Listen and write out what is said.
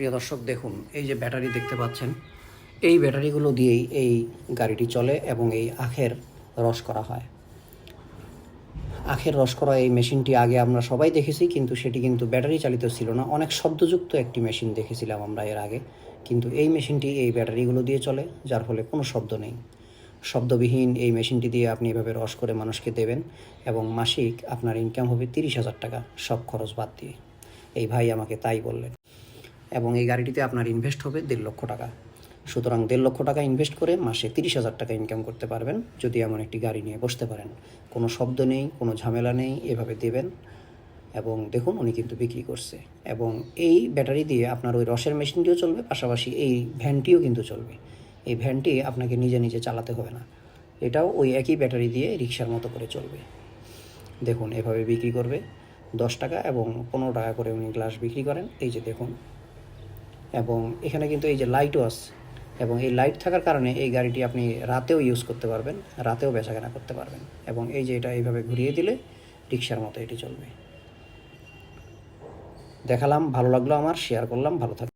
প্রিয় দর্শক, দেখুন, এই যে ব্যাটারি দেখতে পাচ্ছেন, এই ব্যাটারিগুলো দিয়েই এই গাড়িটি চলে এবং এই আখের রস করা হয়। আখের রস করা এই মেশিনটি আগে আমরা সবাই দেখেছি, কিন্তু সেটি কিন্তু ব্যাটারি চালিত ছিল না। অনেক শব্দযুক্ত একটি মেশিন দেখেছিলাম আমরা এর আগে, কিন্তু এই মেশিনটি এই ব্যাটারিগুলো দিয়ে চলে, যার ফলে কোনো শব্দ নেই। শব্দবিহীন এই মেশিনটি দিয়ে আপনি এভাবে রস করে মানুষকে দেবেন এবং মাসিক আপনার ইনকাম হবে তিরিশ হাজার টাকা সব খরচ বাদ দিয়ে। এই ভাই আমাকে তাই বললেন। এবং এই গাড়িটিতে আপনার ইনভেস্ট হবে দেড় লক্ষ টাকা। সুতরাং দেড় লক্ষ টাকা ইনভেস্ট করে মাসে তিরিশ হাজার টাকা ইনকাম করতে পারবেন, যদি এমন একটি গাড়ি নিয়ে বসতে পারেন। কোনো শব্দ নেই, কোনো ঝামেলা নেই, এভাবে দেবেন। এবং দেখুন উনি কিন্তু বিক্রি করছে। এবং এই ব্যাটারি দিয়ে আপনার ওই রসের মেশিনটিও চলবে, পাশাপাশি এই ভ্যানটিও কিন্তু চলবে। এই ভ্যানটি আপনাকে নিজে নিজে চালাতে হবে না। এটাও ওই একই ব্যাটারি দিয়ে রিক্সার মতো করে চলবে। দেখুন এভাবে বিক্রি করবে দশ টাকা এবং পনেরো টাকা করে উনি গ্লাস বিক্রি করেন। এই যে দেখুন এবং এখানে কিন্তু এই যে লাইটও আছে এবং এই লাইট থাকার কারণে এই গাড়িটি আপনি রাতেও ইউজ করতে পারবেন, রাতেও বেচাকেনা করতে পারবেন এবং এই যে এটা এইভাবে ঘুরিয়ে দিলে রিক্সার মতো এটি চলবে। দেখালাম, ভালো লাগল আমার শেয়ার করলাম, ভালো থাকবেন।